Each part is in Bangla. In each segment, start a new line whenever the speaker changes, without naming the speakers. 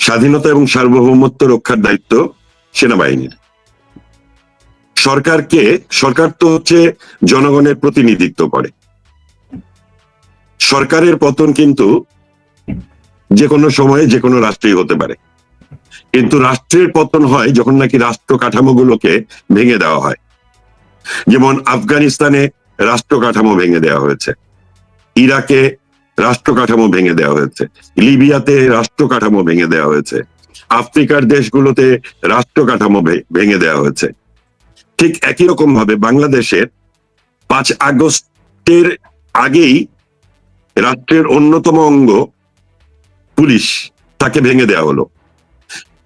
স্বাধীনতা এবং সার্বভৌমত্ব রক্ষার দায়িত্ব সেনাবাহিনীর। সরকারকে, সরকার তো হচ্ছে জনগণের প্রতিনিধিত্ব করে। সরকারের পতন কিন্তু যে কোনো সময়ে যে কোনো রাষ্ট্রেই হতে পারে। কিন্তু রাষ্ট্রের পতন হয় যখন নাকি রাষ্ট্র কাঠামোগুলোকে ভেঙে দেওয়া হয়। যেমন আফগানিস্তানে রাষ্ট্র কাঠামো ভেঙে দেওয়া হয়েছে। ইরাকে রাষ্ট্র কাঠামো ভেঙে দেওয়া হয়েছে। লিবিয়াতে রাষ্ট্র কাঠামো ভেঙে দেওয়া হয়েছে। আফ্রিকার দেশগুলোতে রাষ্ট্র কাঠামো ভেঙে দেওয়া হয়েছে। ঠিক একই রকম ভাবে বাংলাদেশের পাঁচ আগস্টের আগেই রাষ্ট্রের অন্যতম অঙ্গ পুলিশ তাকে ভেঙে দেওয়া হলো।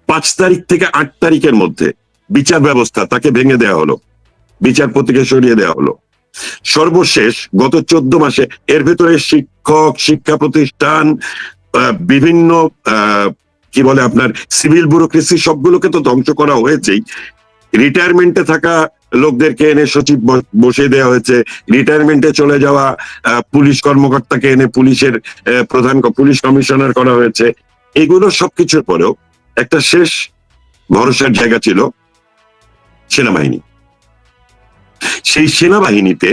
পাঁচ তারিখ থেকে আট তারিখের মধ্যে বিচার ব্যবস্থা তাকে ভেঙে দেওয়া হলো। বিচারপতিকে সরিয়ে দেওয়া হলো। সর্বশেষ গত চোদ্দ মাসে এর ভেতরে শিক্ষক, শিক্ষা প্রতিষ্ঠান বিভিন্ন কি বলে আপনার সিভিল ব্যুরোক্রেসি সবগুলোকে তো ধ্বংস করা হয়েছেই। রিটায়ারমেন্টে থাকা লোকদেরকে এনে সচিব ব- বসিয়ে দেওয়া হয়েছে। রিটায়ারমেন্টে চলে যাওয়া পুলিশ কর্মকর্তাকে এনে পুলিশের প্রধান পুলিশ কমিশনার করা হয়েছে। এগুলো সবকিছুর পরেও একটা শেষ ভরসার জায়গা ছিল সেনাবাহিনী। সেই সেনাবাহিনীতে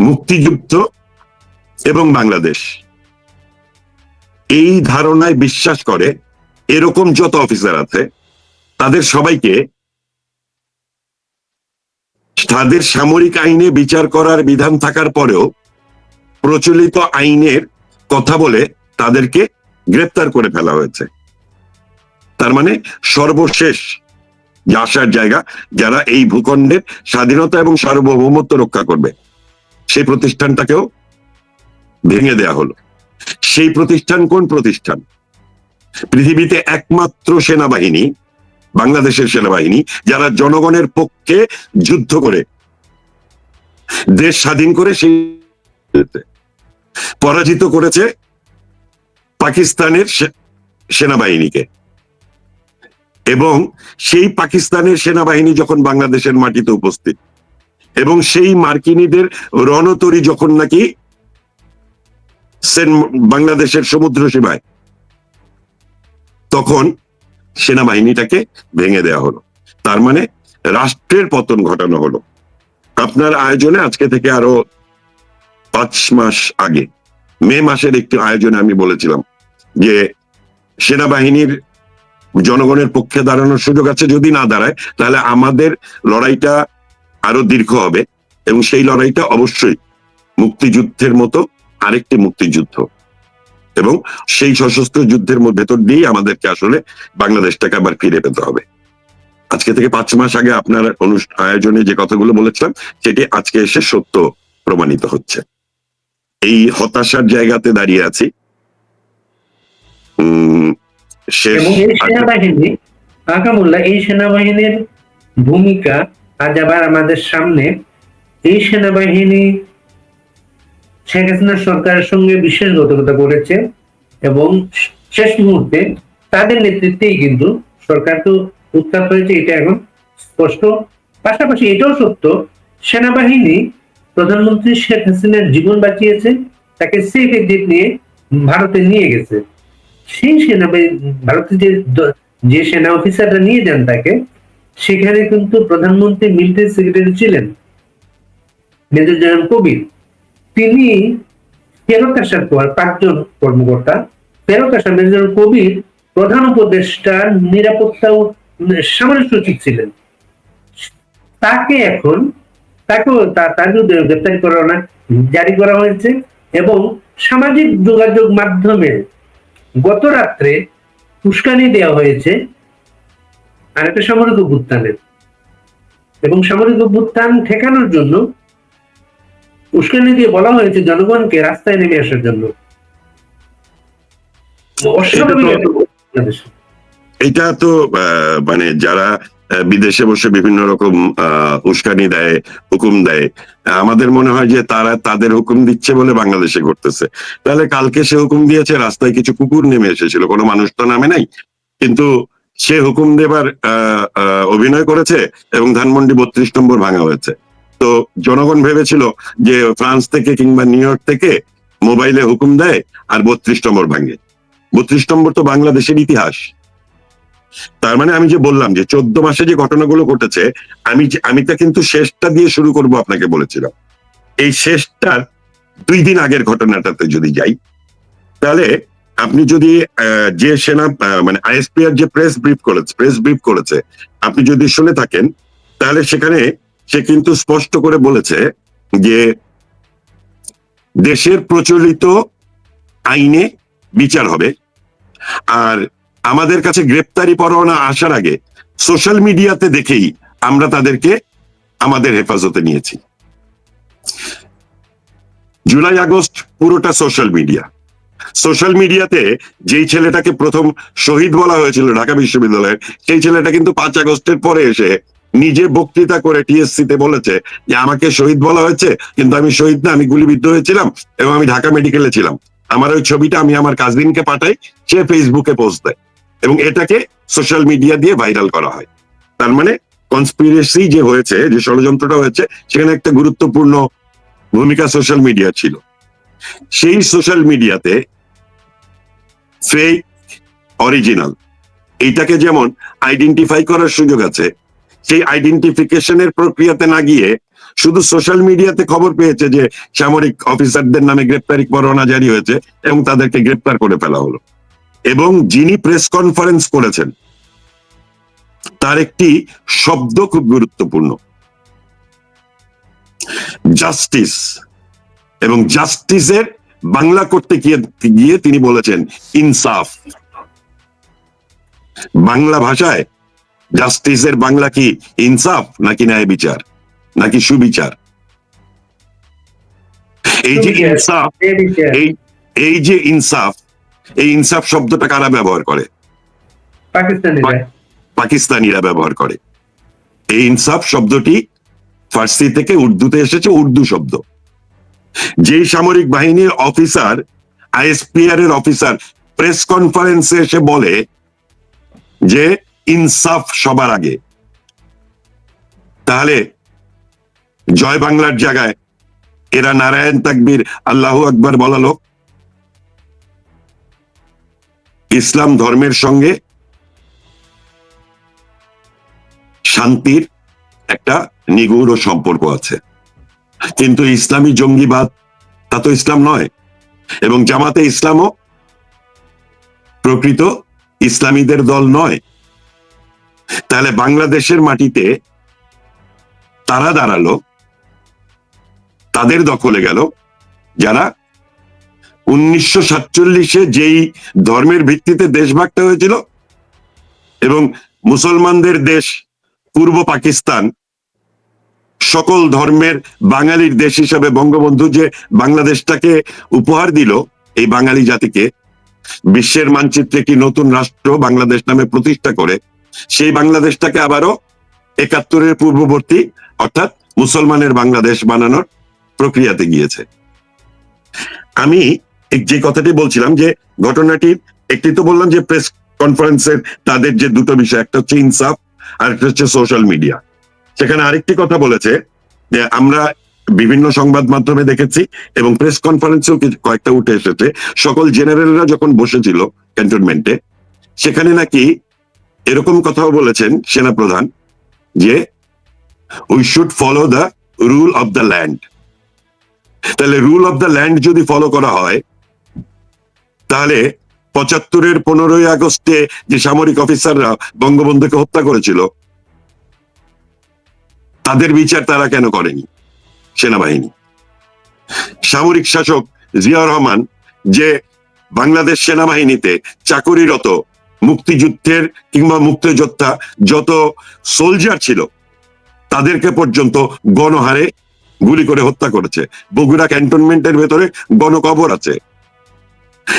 মুক্তিযুদ্ধ এবং বাংলাদেশ। এই ধারণায় বিশ্বাস করে এরকম যত অফিসার আছে, তাদের সবাইকে তাদের সামরিক আইনে বিচার করার বিধান থাকার পরেও প্রচলিত আইনের কথা বলে তাদেরকে গ্রেপ্তার করে ফেলা হয়েছে। তার মানে সর্বশেষ আসার জায়গা যারা এই ভূখণ্ডের স্বাধীনতা এবং সার্বভৌমত্ব রক্ষা করবে। সেই প্রতিষ্ঠানটাকেও ভেঙে দেয়া হলো। সেই প্রতিষ্ঠান কোন প্রতিষ্ঠান? পৃথিবীতে একমাত্র সেনাবাহিনী, বাংলাদেশের সেনাবাহিনী, যারা জনগণের পক্ষে যুদ্ধ করে, দেশ স্বাধীন করে সেই পরাজিত করেছে পাকিস্তানের সেনাবাহিনীকে। এবং সেই পাকিস্তানের সেনাবাহিনী যখন বাংলাদেশের মাটিতে উপস্থিত, এবং সেই মার্কিনীদের রণতরী যখন নাকি বাংলাদেশের সমুদ্র সীমায়, তখন সেনাবাহিনীটাকে ভেঙে দেওয়া হলো। তার মানে রাষ্ট্রের পতন ঘটানো হলো। আপনার আয়োজনে আজকে থেকে আরও পাঁচ মাস আগে, মে মাসের একটি আয়োজনে আমি বলেছিলাম যে সেনাবাহিনীর জনগণের পক্ষে দাঁড়ানোর সুযোগ আছে। যদি না দাঁড়ায় তাহলে আমাদের লড়াইটা আরও দীর্ঘ হবে এবং সেই লড়াইটা অবশ্যই মুক্তিযুদ্ধের মতো আরেকটি মুক্তিযুদ্ধ। এবং সেই সশস্ত্র যুদ্ধের ভেতর দিয়েই আমাদেরকে আসলে বাংলাদেশটাকে আবার ফিরে পেতে হবে। আজকে থেকে পাঁচ মাস আগে আপনার আয়োজনে যে কথাগুলো বলেছিলাম সেটি আজকে এসে সত্য প্রমাণিত হচ্ছে। এই হতাশার জায়গাতে দাঁড়িয়ে আছি। উম,
এবং এই সেনাবাহিনী আকামুল্লাহ এই সেনাবাহিনীর ভূমিকা আজ আবার আমাদের সামনে। এই সেনাবাহিনী শেখ হাসিনা সরকারের সঙ্গে বিশ্বাসঘাতকতা করেছে এবং শেষ মুহূর্তে তাদের নেতৃত্বেই কিন্তু সরকার তো উৎখাত হয়েছে এটা এখন স্পষ্ট। পাশাপাশি এটাও সত্য সেনাবাহিনী প্রধানমন্ত্রী শেখ হাসিনার জীবন বাঁচিয়েছে তাকে সেফ এক্সিট নিয়ে ভারতে নিয়ে গেছে। সেই সেনাবাহিনী ভারতের যে যে সেনা অফিসাররা নিয়ে যান তাকে, সেখানে কিন্তু প্রধানমন্ত্রী মিলিটারি সেক্রেটারি ছিলেন। Major general Kabir. তিনি ফেরত আসার পর পাঁচজন কর্মকর্তা, ফেরত আসা মেজর কবির প্রধান উপদেষ্টা, নিরাপত্তা সামরিক সচিব ছিলেন। তাকে এখন, তাকেও তা- তার বিরুদ্ধে গ্রেপ্তারি করা জারি করা হয়েছে এবং সামাজিক যোগাযোগ মাধ্যমে গত রাত্রে উস্কানি দেওয়া হয়েছে আর একটা সামরিক অভ্যুত্থানের। এবং সামরিক অভ্যুত্থান ঠেকানোর জন্য উস্কানি দিয়ে বলা হয়েছে জনগণকে রাস্তায় নেমে আসার জন্য।
এটা তো আহ, মানে যারা বিদেশে বসে বিভিন্ন রকম উস্কানি দেয়, হুকুম দেয়। আমাদের মনে হয় যে তারা তাদের হুকুম দিচ্ছে বলে বাংলাদেশে করতেছে তাহলে কালকে সে হুকুম দিয়েছে, রাস্তায় কিছু কুকুর নেমে এসেছিল। কোনো মানুষ তো নামে নাই। কিন্তু সে হুকুম দেবার অভিনয় করেছে এবং ধানমন্ডি বত্রিশ নম্বর ভাঙা হয়েছে। তো জনগণ ভেবেছিল যে ফ্রান্স থেকে কিংবা নিউ ইয়র্ক থেকে মোবাইলে হুকুম দেয় আর বত্রিশ নম্বর ভাঙে। বত্রিশ নম্বর তো বাংলাদেশের ইতিহাস। তার মানে আমি যে বললাম যে চোদ্দ মাসে যে ঘটনাগুলো ঘটেছে, আমি আমি তা কিন্তু শেষটা দিয়ে শুরু করব আপনাকে বলেছিলাম। এই শেষটার দুই দিন আগের ঘটনাটাতে যদি যাই, তাহলে আপনি যদি যে সেনা মানে আইএসপিআর যে প্রেস ব্রিফ করেছে প্রেস ব্রিফ করেছে, আপনি যদি শুনে থাকেন, তাহলে সেখানে সে কিন্তু স্পষ্ট করে বলেছে যে দেশের প্রচলিত আইনে বিচার হবে। আর আমাদের কাছে গ্রেপ্তারি পরোয়ানা আসার আগে সোশ্যাল মিডিয়াতে দেখেই আমরা তাদেরকে আমাদের হেফাজতে নিয়েছি। জুলাই আগস্ট পুরোটা সোশ্যাল মিডিয়া। সোশ্যাল মিডিয়াতে যেই ছেলেটাকে প্রথম শহীদ বলা হয়েছিল ঢাকা বিশ্ববিদ্যালয়ের, সেই ছেলেটা কিন্তু পাঁচ আগস্টের পরে এসে নিজে বক্তৃতা করে টিএসসি তে বলেছে যে, আমাকে শহীদ বলা হয়েছে, কিন্তু আমি শহীদ না, আমি গুলিবিদ্ধ হয়েছিলাম এবং আমি ঢাকা মেডিকেলে ছিলাম। আমার ওই ছবিটা আমি আমার কাজিনকে পাঠাই, সে ফেসবুকে পোস্ট দেয়। এবং এটাকে সোশ্যাল মিডিয়া দিয়ে ভাইরাল করা হয়। তার মানে কনস্পিরেসি যে হয়েছে, যে ষড়যন্ত্রটা হয়েছে, সেখানে একটা গুরুত্বপূর্ণ ভূমিকা সোশ্যাল মিডিয়া ছিল। সেই সোশ্যাল মিডিয়াতে ফেক অরিজিনাল এইটাকে যেমন আইডেন্টিফাই করার সুযোগ আছে, সেই আইডেন্টিফিকেশনের প্রক্রিয়াতে না গিয়ে শুধু সোশ্যাল মিডিয়াতে খবর পেয়েছে যে সামরিক অফিসারদের নামে গ্রেপ্তারি পরোয়ানা জারি হয়েছে এবং তাদেরকে গ্রেপ্তার করে ফেলা হলো। এবং যিনি প্রেস কনফারেন্স করেছেন তার একটি শব্দ খুব গুরুত্বপূর্ণ। জাস্টিস এবং জাস্টিসের বাংলা করতে গিয়ে গিয়ে তিনি বলেছেন ইনসাফ। বাংলা ভাষায় জাস্টিসের বাংলা কি ইনসাফ নাকি ন্যায় বিচার নাকি সুবিচার? এই যে ইনসাফ
এই
যে ইনসাফ এই ইনসাফ শব্দটা কারা ব্যবহার করে?
পাকিস্তানিরা।
পাকিস্তানিরা ব্যবহার করে। এই ইনসাফ শব্দটি ফার্সি থেকে উর্দুতে এসেছে উর্দু শব্দ। যে সামরিক বাহিনীর অফিসার আইএসপিআর এর অফিসার প্রেস কনফারেন্সে এসে বলে যে ইনসাফ সবার আগে। তাহলে জয় বাংলার জায়গায় এরা নারায়ণ তাকবীর আল্লাহ আকবার বলা লোক। ইসলাম ধর্মের সঙ্গে শান্তির একটা নিগুড় সম্পর্ক আছে। কিন্তু ইসলামী জঙ্গিবাদ, তা তো ইসলাম নয়। এবং জামাতে ইসলামও প্রকৃত ইসলামীদের দল নয়। তাহলে বাংলাদেশের মাটিতে তারা দাঁড়াল, তাদের দখলে গেল যারা উনিশশো সাতচল্লিশে যেই ধর্মের ভিত্তিতে দেশভাগটা হয়েছিল এবং মুসলমানদের দেশ পূর্ব পাকিস্তান, সকল ধর্মের বাঙালির দেশ হিসাবে বঙ্গবন্ধু যে বাংলাদেশটাকে উপহার দিল, এই বাঙালি জাতিকে, বিশ্বের মানচিত্রে একটি নতুন রাষ্ট্র বাংলাদেশ নামে প্রতিষ্ঠা করে, সেই বাংলাদেশটাকে আবারও একাত্তরের পূর্ববর্তী, অর্থাৎ মুসলমানের বাংলাদেশ বানানোর প্রক্রিয়াতে গিয়েছে। আমি যে কথাটি বলছিলাম যে ঘটনাটি একটি তো বললাম যে প্রেস কনফারেন্সের তাদের যে দুটো বিষয়, একটা হচ্ছে ইনসাফ আর একটা হচ্ছে সোশ্যাল মিডিয়া সেখানে আরেকটি কথা বলেছে যে আমরা বিভিন্ন সংবাদ মাধ্যমে দেখেছি এবং প্রেস কনফারেন্সেও কয়েকটা উঠে এসেছে। সকল জেনারেলরা যখন বসেছিল ক্যান্টনমেন্টে সেখানে নাকি এরকম কথাও বলেছেন সেনাপ্রধান যে we should follow the rule of the land তাহলে রুল অফ দ্য ল্যান্ড যদি ফলো করা হয় তাহলে পঁচাত্তরের পনেরোই আগস্টে যে সামরিক অফিসাররা বঙ্গবন্ধুকে হত্যা করেছিল, তাদের বিচার তারা কেন করেনি? সেনাবাহিনী। সামরিক শাসক জিয়া রহমান যে বাংলাদেশ সেনাবাহিনীতে চাকরিরত মুক্তিযুদ্ধের কিংবা মুক্তিযোদ্ধা যত সোলজার ছিল, তাদেরকে পর্যন্ত গণহারে গুলি করে হত্যা করেছে। বগুড়া ক্যান্টনমেন্টের ভেতরে গণকবর আছে।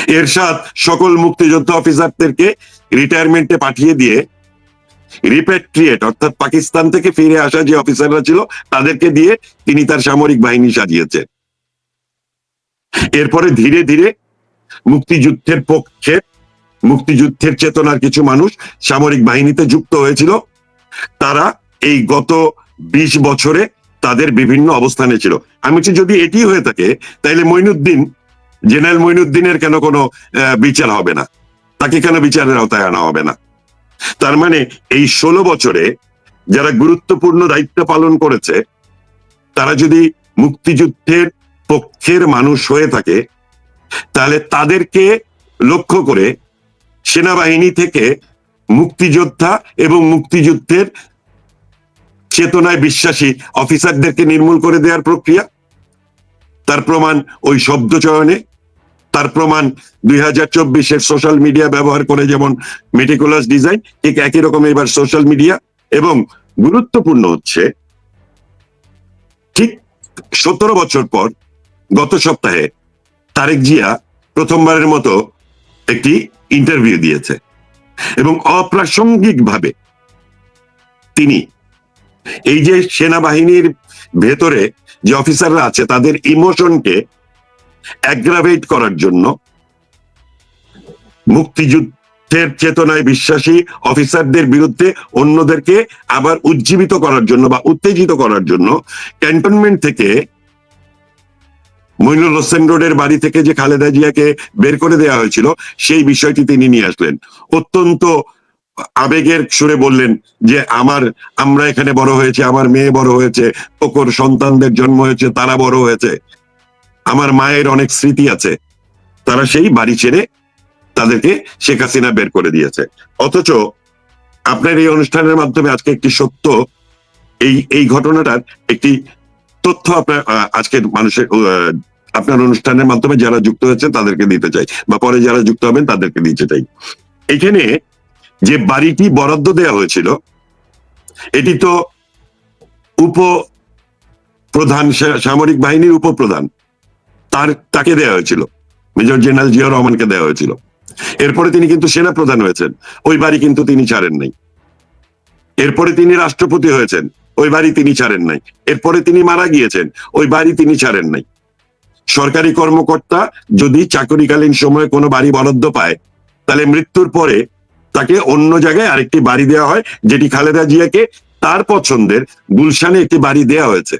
এরশাদ সকল মুক্তিযোদ্ধা অফিসারদেরকে রিটায়ারমেন্টে পাঠিয়ে দিয়ে রিপেট্রিয়েট অর্থাৎ পাকিস্তান থেকে ফিরে আসা যে অফিসাররা ছিল, তাদেরকে দিয়ে তিনি তার সামরিক বাহিনী সাজিয়েছে এরপরে ধীরে ধীরে মুক্তিযুদ্ধের পক্ষে, মুক্তিযুদ্ধের চেতনার কিছু মানুষ সামরিক বাহিনীতে যুক্ত হয়েছিল। তারা এই গত বিশ বছরে তাদের বিভিন্ন অবস্থানে ছিল। আমি যদি এটি হয়ে থাকে, তাহলে মইনুদ্দিন জেনারেল মইনুদ্দিনের কেন কোনো বিচার হবে না? তাকে কেন বিচারের আওতায় আনা হবে না? তার মানে এই ষোলো বছরে যারা গুরুত্বপূর্ণ দায়িত্ব পালন করেছে, তারা যদি মুক্তিযুদ্ধের পক্ষের মানুষ হয়ে থাকে, তাহলে তাদেরকে লক্ষ্য করে সেনাবাহিনী থেকে মুক্তিযোদ্ধা এবং মুক্তিযুদ্ধের চেতনায় বিশ্বাসী অফিসারদেরকে নির্মূল করে দেওয়ার প্রক্রিয়া। তার প্রমাণ ওই শব্দ চয়নে তার প্রমাণ দুই হাজার চব্বিশের সোশ্যাল মিডিয়া ব্যবহার করে যেমন মেটিকুলাস ডিজাইন ঠিক একই রকম এবার সোশ্যাল মিডিয়া এবং গুরুত্বপূর্ণ হচ্ছে, ঠিক সতেরো বছর পর গত সপ্তাহে তারেক জিয়া প্রথমবারের মতো একটি ইন্টারভিউ দিয়েছে এবং অপ্রাসঙ্গিক ভাবে তিনি এই যে সেনাবাহিনীর ভেতরে যে অফিসাররা আছে, তাদের ইমোশনকে অ্যাগ্রাভেট করার জন্য মুক্তিযুদ্ধের চেতনায় বিশ্বাসী অফিসারদের বিরুদ্ধে অন্যদেরকে আবার উজ্জীবিত করার জন্য বা উত্তেজিত করার জন্য ক্যান্টনমেন্ট থেকে মইনুল হোসেন রোডের বাড়ি থেকে যে খালেদা জিয়াকে বের করে দেয়া হয়েছিল, সেই বিষয়টি তিনি নিয়ে আসলেন। অত্যন্ত আবেগের সুরে বললেন যে, আমার, আমরা এখানে বড় হয়েছে, আমার মেয়ে বড় হয়েছে ওকর সন্তানদের জন্ম হয়েছে, তারা বড় হয়েছে। আমার মায়ের অনেক স্মৃতি আছে। তারা সেই বাড়ি ছেড়ে তাদেরকে শেখ হাসিনা বের করে দিয়েছে। অথচ আপনার এই অনুষ্ঠানের মাধ্যমে আজকে একটি সত্য এই এই ঘটনাটার একটি তথ্য আপনার আহ, আজকের মানুষের আপনার অনুষ্ঠানের মাধ্যমে যারা যুক্ত হয়েছে তাদেরকে দিতে চাই। বা পরে যারা যুক্ত হবেন তাদেরকে দিতে চাই। এখানে যে বাড়িটি বরাদ্দ দেয়া হয়েছিল এটি তো উপ প্রধান সামরিক বাহিনীর উপপ্রধান। তার, তাকে দেওয়া হয়েছিল। মেজর জেনারেল জিয়া রহমানকে দেওয়া হয়েছিল। এরপরে তিনি কিন্তু সেনা প্রধান হয়েছেন। ওই বাড়ি কিন্তু তিনি ছাড়েন নাই। এরপরে তিনি রাষ্ট্রপতি হয়েছেন। ওই বাড়ি তিনি ছাড়েন নাই। এরপরে তিনি মারা গিয়েছেন। ওই বাড়ি তিনি ছাড়েন নাই। সরকারি কর্মকর্তা যদি চাকরিকালীন সময়ে কোনো বাড়ি বরাদ্দ পায়, তাহলে মৃত্যুর পরে তাকে অন্য জায়গায় আরেকটি বাড়ি দেওয়া হয়, যেটি খালেদা জিয়াকে তার পছন্দের গুলশানে একটি বাড়ি দেয়া হয়েছে।